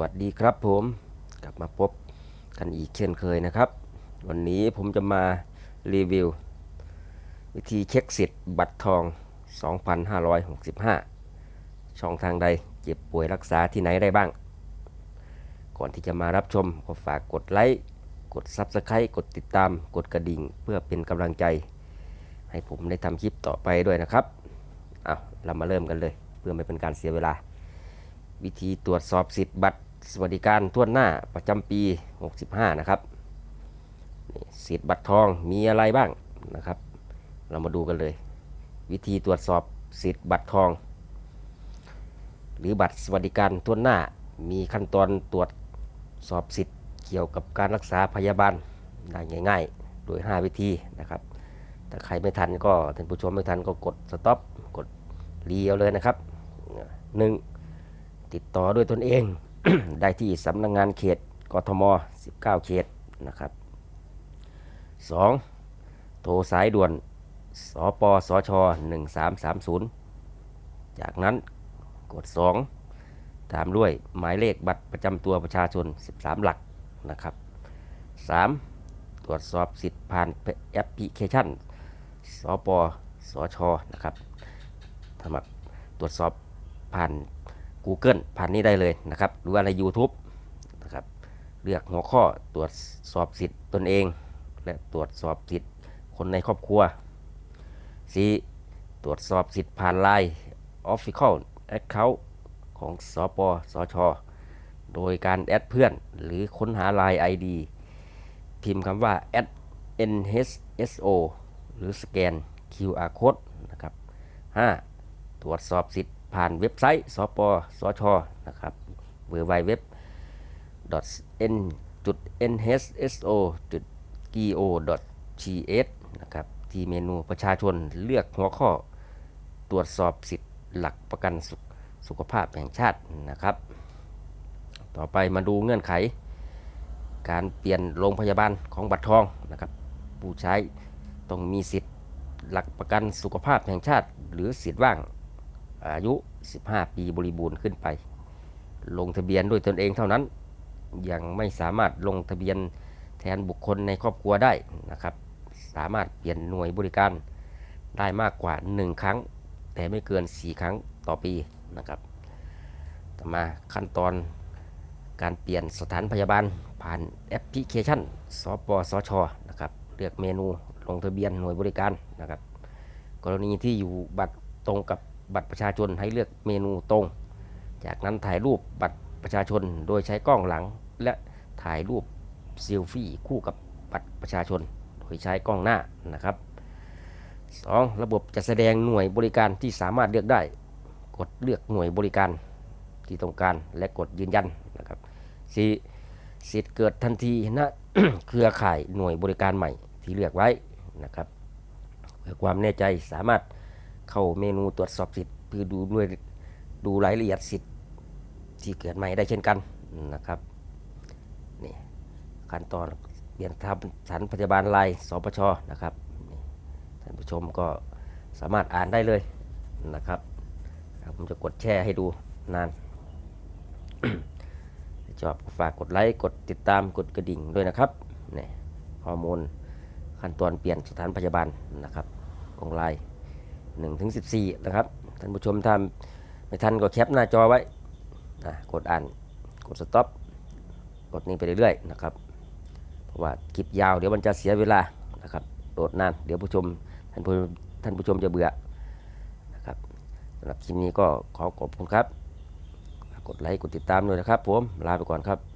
วัสดีครับผมกลับมาพบกันอีกเช่นเคยนะครับ วันนี้ผมจะมารีวิว วิธีเช็คสิทธิ์บัตรทอง 2,565 ช่องทางใดเจ็บป่วยรักษาที่ไหนได้บ้าง ก่อนที่จะมารับชมก็ฝากกดไลค์กด Subscribe กดติดตามกดกระดิ่ง เพื่อเป็นกำลังใจ ให้ผมได้ทำคลิปต่อไปด้วยนะครับเอาเรามาเริ่มกันเลย เพื่อไม่เป็นการเสียเวลา วิธีตรวจสอบสิทธิ์บัตรสวัสดิการทั่วหน้าประจำปี 65 นะครับสิทธิ์บัตรทองมีอะไรบ้างนะครับ เรามาดูกันเลย วิธีตรวจสอบสิทธิ์บัตรทอง หรือบัตรสวัสดิการทั่วหน้ามีขั้นตอนตรวจสอบสิทธิ์เกี่ยวกับการรักษาพยาบาลได้ง่าย ๆ โดย 5 วิธีนะครับถ้าใครไม่ทันก็ท่านผู้ชมไม่ทันก็กดสต็อปกดรีเอาเลยนะครับหนึ่ง ติดต่อด้วยตนเอง ได้ที่สำนักงงานเขตกทม 19 เขตนะครับ 2. โทรสายด่วนสปสช 1330 จากนั้นกด 2 ตามด้วยหมายเลขบัตรประจำตัวประชาชน 13 หลักนะครับ 3. ตรวจสอบสิทธิ์ผ่านแอปพลิเคชันสปสชนะครับสมัครตรวจสอบผ่าน Google ผ่านนี้ได้เลยนะครับ หรือว่าใน YouTube นะครับเลือกหัวข้อตรวจสอบสิทธิ์ตนเอง และตรวจสอบสิทธิ์คนในครอบครัว 4. ตรวจสอบสิทธิ์ผ่าน Line Official Account ของสปสชโดยการแอดเพื่อนหรือค้นหา Line ID พิมพ์คำว่า @nhso หรือสแกน QR code นะครับ 5. ตรวจสอบสิทธิ์ ผ่านเว็บไซต์สปสชนะครับ w w w n nhso go th นะครับที่เมนูประชาชนเลือกหัวข้อตรวจสอบสิทธิ์หลักประกันสุขสุขภาพแห่งชาตินะครับ ต่อไปมาดูเงื่อนไข การเปลี่ยนโรงพยาบาลของบัตรทองนะครับผู้ใช้ต้องมีสิทธิ์หลักประกันสุขภาพแห่งชาติ หรือสิทธิ์ว่าง อายุ 15 ปีบริบูรณ์ขึ้นไป ลงทะเบียนด้วยตนเองเท่านั้น ยังไม่สามารถลงทะเบียนแทนบุคคลในครอบครัวได้นะครับ สามารถเปลี่ยนหน่วยบริการได้มากกว่า 1 ครั้ง แต่ไม่เกิน 4 ครั้งต่อปีนะครับ ต่อมาขั้นตอนการเปลี่ยนสถานพยาบาลผ่านแอปพลิเคชันสปสชนะครับ เลือกเมนูลงทะเบียนหน่วยบริการนะครับ กรณีที่อยู่บัตรตรงกับ บัตรประชาชนให้เลือกเมนูตรง จากนั้นถ่ายรูปบัตรประชาชนโดยใช้กล้องหลัง และถ่ายรูปเซลฟี่คู่กับบัตรประชาชน โดยใช้กล้องหน้านะครับ 2. ระบบจะแสดงหน่วยบริการที่สามารถเลือกได้ กดเลือกหน่วยบริการที่ต้องการและกดยืนยันนะครับ 4. สิทธิ์เกิดทันทีณะเครือข่ายหน่วยบริการใหม่ที่เลือกไว้นะครับเพื่อความแน่ใจสามารถ เข้าเมนูตรวจสอบสิทธิ์เพื่อดูด้วยดูรายละเอียดสิทธิ์ที่เกิดใหม่ได้เช่นกันนะครับนี่ขั้นตอนเปลี่ยนทำสถานพยาบาลลายสปชนะครับท่านผู้ชมก็สามารถอ่านได้เลยนะครับ ผมจะกดแชร์ให้ดูนานชอบฝากกดไลค์กดติดตามกดกระดิ่งด้วยนะครับนี่ข้อมูลขั้นตอนเปลี่ยนสถานพยาบาลนะครับของไลน์ 1ถึง14 นะครับ ท่านผู้ชมทำไม่ทันก็แคปหน้าจอไว้นะกดอ่านกดสต็อปกดนี้ไปเรื่อยๆนะครับ เพราะว่าคลิปยาวเดี๋ยวมันจะเสียเวลานะครับโดดนานเดี๋ยวผู้ชมท่านผู้ท่านผู้ชมจะเบื่อนะครับสำหรับคลิปนี้ก็ขอขอบคุณครับ กดไลค์กดติดตามด้วยนะครับผมลาไปก่อนครับ